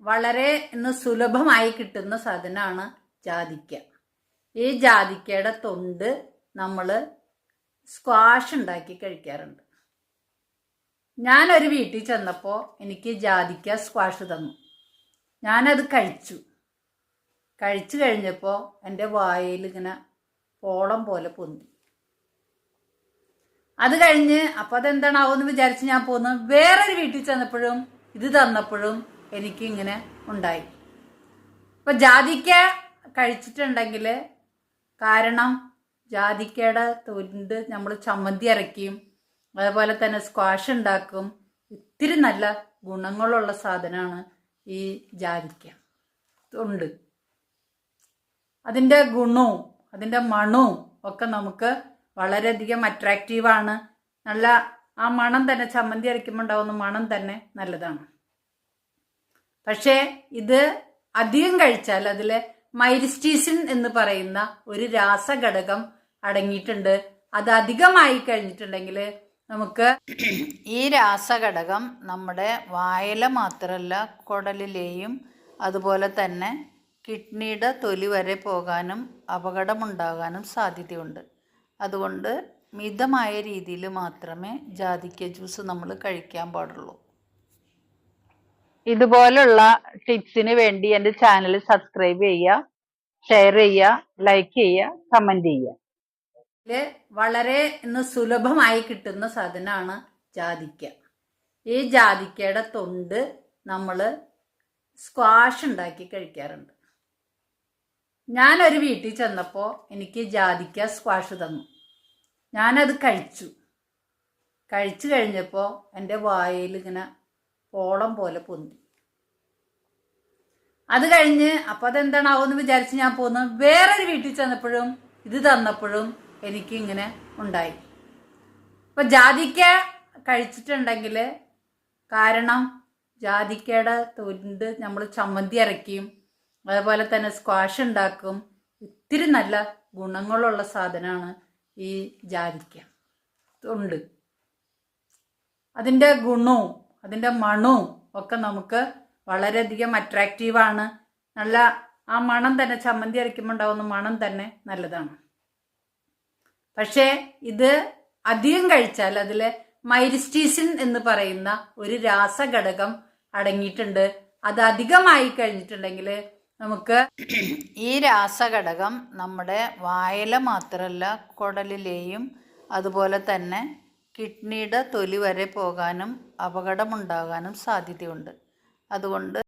വളരെ ഇന്ന് സുലഭമായി കിട്ടുന്ന സാധനമാണ് ജാതിക്ക. ഈ ജാതിക്കയുടെ തൊണ്ട് നമ്മൾ സ്ക്വാഷ് ഉണ്ടാക്കി കഴിക്കാറുണ്ട്. ഞാനൊരു വീട്ടിൽ ചെന്നപ്പോൾ എനിക്ക് ജാതിക്ക സ്ക്വാഷ് തന്നു. ഞാനത് കഴിച്ചു. കഴിച്ചു കഴിഞ്ഞപ്പോൾ എന്റെ വായിൽ ഇങ്ങനെ പോളം പോലെ പൊന്തി. അത് കഴിഞ്ഞ് അപ്പോൾ അതെന്താണാവെന്ന് വിചാരിച്ച് ഞാൻ പോന്നു. വേറൊരു വീട്ടിൽ ചെന്നപ്പോഴും ഇത് തന്നപ്പോഴും എനിക്ക് ഇങ്ങനെ ഉണ്ടായി. അപ്പൊ ജാതിക്ക കഴിച്ചിട്ടുണ്ടെങ്കിൽ കാരണം ജാതിക്കയുടെ തൊണ്ട് നമ്മൾ ചമ്മന്തി അരയ്ക്കും. അതുപോലെ തന്നെ സ്ക്വാഷ് ഉണ്ടാക്കും. ഇത്തിരി നല്ല ഗുണങ്ങളുള്ള സാധനമാണ് ഈ ജാതിക്ക. തൊണ്ട് അതിന്റെ ഗുണവും അതിന്റെ മണവും ഒക്കെ നമുക്ക് വളരെയധികം അട്രാക്റ്റീവാണ് നല്ല ആ മണം തന്നെ ചമ്മന്തി അരയ്ക്കുമ്പോൾ ഉണ്ടാവുന്ന മണം തന്നെ നല്ലതാണ്. പക്ഷേ ഇത് അധികം കഴിച്ചാൽ അതിൽ മൈരിസ്റ്റീസിൻ എന്ന് പറയുന്ന ഒരു രാസഘടകം അടങ്ങിയിട്ടുണ്ട്. അത് അധികമായി കഴിഞ്ഞിട്ടുണ്ടെങ്കിൽ നമുക്ക് ഈ രാസഘടകം നമ്മുടെ വായല മാത്രമല്ല കുടലിലെയും അതുപോലെ തന്നെ കിഡ്നിയുടെ തൊലി വരെ പോകാനും അപകടമുണ്ടാകാനും സാധ്യതയുണ്ട്. അതുകൊണ്ട് മിതമായ രീതിയിൽ മാത്രമേ ജാതിക്ക ജ്യൂസ് നമ്മൾ കഴിക്കാൻ പാടുള്ളൂ. ഇതുപോലുള്ള ടിപ്സിന് വേണ്ടി എന്റെ ചാനൽ സബ്സ്ക്രൈബ് ചെയ്യുക ഷെയർ ചെയ്യുക ലൈക്ക് ചെയ്യുക കമന്റ് ചെയ്യുക. വളരെ ഇന്ന് സുലഭമായി കിട്ടുന്ന സാധനമാണ് ജാതിക്ക. ഈ ജാതിക്കയുടെ തൊണ്ട് നമ്മൾ സ്ക്വാഷ് ഉണ്ടാക്കി കഴിക്കാറുണ്ട്. ഞാനൊരു വീട്ടിൽ ചെന്നപ്പോൾ എനിക്ക് ജാതിക്ക സ്ക്വാഷ് തന്നു. ഞാനത് കഴിച്ചു. കഴിച്ചു കഴിഞ്ഞപ്പോൾ എന്റെ വായിൽ ഇങ്ങനെ പോളം പോലെ പൊന്തി. അത് കഴിഞ്ഞ് അപ്പോൾ അതെന്താണാവെന്ന് വിചാരിച്ച് ഞാൻ പോന്നു. വേറൊരു വീട്ടിൽ ചെന്നപ്പോഴും ഇത് തന്നപ്പോഴും എനിക്ക് ഇങ്ങനെ ഉണ്ടായി. അപ്പൊ ജാതിക്ക കഴിച്ചിട്ടുണ്ടെങ്കിൽ കാരണം ജാതിക്കയുടെ തൊണ്ട് നമ്മൾ ചമ്മന്തി അരയ്ക്കും അതുപോലെ തന്നെ സ്ക്വാഷ് ഉണ്ടാക്കും. ഇത്തിരി നല്ല ഗുണങ്ങളുള്ള സാധനമാണ് ഈ ജാതിക്ക. തൊണ്ട്. അതിന്റെ ഗുണവും അതിന്റെ മണവും ഒക്കെ നമുക്ക് വളരെയധികം അട്രാക്റ്റീവാണ് നല്ല ആ മണം തന്നെ ചമ്മന്തി അരയ്ക്കുമ്പോൾ ഉണ്ടാവുന്ന മണം തന്നെ നല്ലതാണ്. പക്ഷേ ഇത് അധികം കഴിച്ചാൽ അതിൽ മൈരിസ്റ്റീസിൻ എന്ന് പറയുന്ന ഒരു രാസഘടകം അടങ്ങിയിട്ടുണ്ട്. അത് അധികമായി കഴിഞ്ഞിട്ടുണ്ടെങ്കിൽ നമുക്ക് ഈ രാസഘടകം നമ്മുടെ വായല മാത്രമല്ല കുടലിലെയും അതുപോലെ തന്നെ കിഡ്നിയുടെ തൊലി വരെ പോകാനും അപകടമുണ്ടാകാനും സാധ്യതയുണ്ട്. അതുകൊണ്ട്